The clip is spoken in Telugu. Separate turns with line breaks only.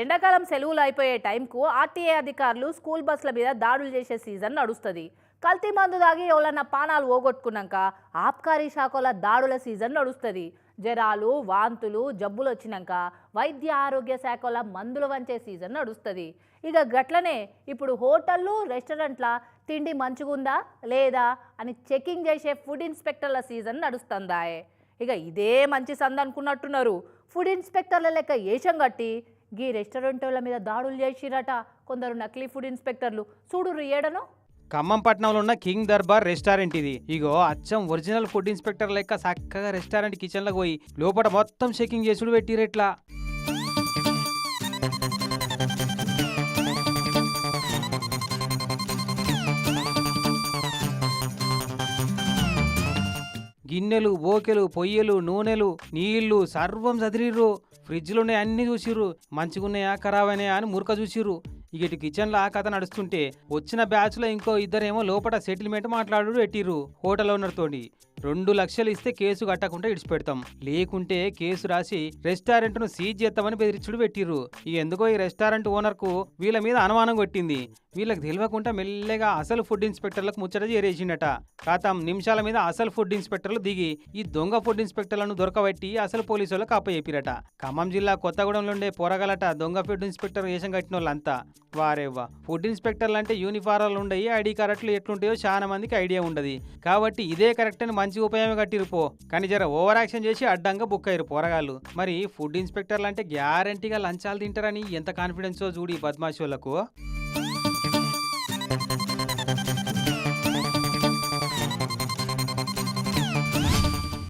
ఎండాకాలం సెలవులు అయిపోయే టైంకు ఆర్టీఏ అధికారులు స్కూల్ బస్సుల మీద దాడులు చేసే సీజన్ నడుస్తుంది. కల్తీ మందు దాగి ఎవరన్నా పానాలు పోగొట్టుకున్నాక ఆబ్కారీ శాఖల దాడుల సీజన్ నడుస్తుంది. జ్వరాలు వాంతులు జబ్బులు వచ్చినాక వైద్య ఆరోగ్య శాఖల మందులు వంచే సీజన్ నడుస్తుంది. ఇక గట్లనే ఇప్పుడు హోటళ్ళు రెస్టారెంట్ల తిండి మంచిగుందా లేదా అని చెకింగ్ చేసే ఫుడ్ ఇన్స్పెక్టర్ల సీజన్ నడుస్తుందాయే. ఇక ఇదే మంచి సంద అనుకున్నట్టున్నారు ఫుడ్ ఇన్స్పెక్టర్ల లెక్క ఏషం కట్టి గీ రెస్టారెంట్ వాళ్ళ మీద దాడులు చేసిరట. కొందరు నకిలీ ఫుడ్ ఇన్స్పెక్టర్లు. చూడు ఏడను.
ఖమ్మం పట్టణంలో ఉన్న కింగ్ దర్బార్ రెస్టారెంట్ ఇది. ఇగో అచ్చం ఒరిజినల్ ఫుడ్ ఇన్స్పెక్టర్ లెక్క చక్కగా రెస్టారెంట్ కిచెన్లోకి పోయి లోపల మొత్తం చెకింగ్ చేసుడు పెట్టిరెట్లా గిన్నెలు బోకెలు పొయ్యలు నూనెలు నీళ్ళు సర్వం చదిరిర్రు ఫ్రిడ్జ్లోనే అన్ని చూసిర్రు. మంచిగున్నాయా ఖరాబ్ అయినాయా అని మురక చూసిర్రు. ఇక ఇటు కిచెన్లో ఆ కథ నడుస్తుంటే వచ్చిన బ్యాచ్లో ఇంకో ఇద్దరేమో లోపల సెటిల్మెంట్ మాట్లాడు ఎట్టిర్రు హోటల్ ఓనర్తోని రెండు లక్షలు ఇస్తే కేసు కట్టకుండా ఇడిచిపెడతాం. లేకుంటే కేసు రాసి రెస్టారెంట్ను సీజ్ చేస్తామని బెదిరించుడు పెట్టిర్రు. ఇక ఎందుకో ఈ రెస్టారెంట్ ఓనర్కు వీళ్ళ మీద అనుమానం కొట్టింది. వీళ్ళకి తెలియకుండా మెల్లగా అసలు ఫుడ్ ఇన్స్పెక్టర్లకు ముచ్చట చేరేసిండట. కాతం నిమిషాల మీద అసలు ఫుడ్ ఇన్స్పెక్టర్లు దిగి ఈ దొంగ ఫుడ్ ఇన్స్పెక్టర్లను దొరకబట్టి అసలు పోలీసు వాళ్ళకి అప్పచెప్పిరట. ఖమ్మం జిల్లా కొత్తగూడెంలోండే పోరగలట దొంగ ఫుడ్ ఇన్స్పెక్టర్ వేషం కట్టిన వాళ్ళంతా వారేవ్వా ఫుడ్ ఇన్స్పెక్టర్లు అంటే యూనిఫారాలు ఉండయి ఐడి కార్డులు ఎట్లుంటాయో చాలా మందికి ఐడియా ఉండదు. కాబట్టి ఇదే కరెక్ట్ అని మంచి మంచి ఉపాయం కట్టిరు పో. కానీ జర ఓవర్ యాక్షన్ చేసి అడ్డంగా బుక్ అయ్యారు పోరగాళ్ళు. మరి ఫుడ్ ఇన్స్పెక్టర్లు అంటే గ్యారంటీగా లంచాలు తింటారని ఎంత కాన్ఫిడెన్స్ చూడి బద్మాషోలకు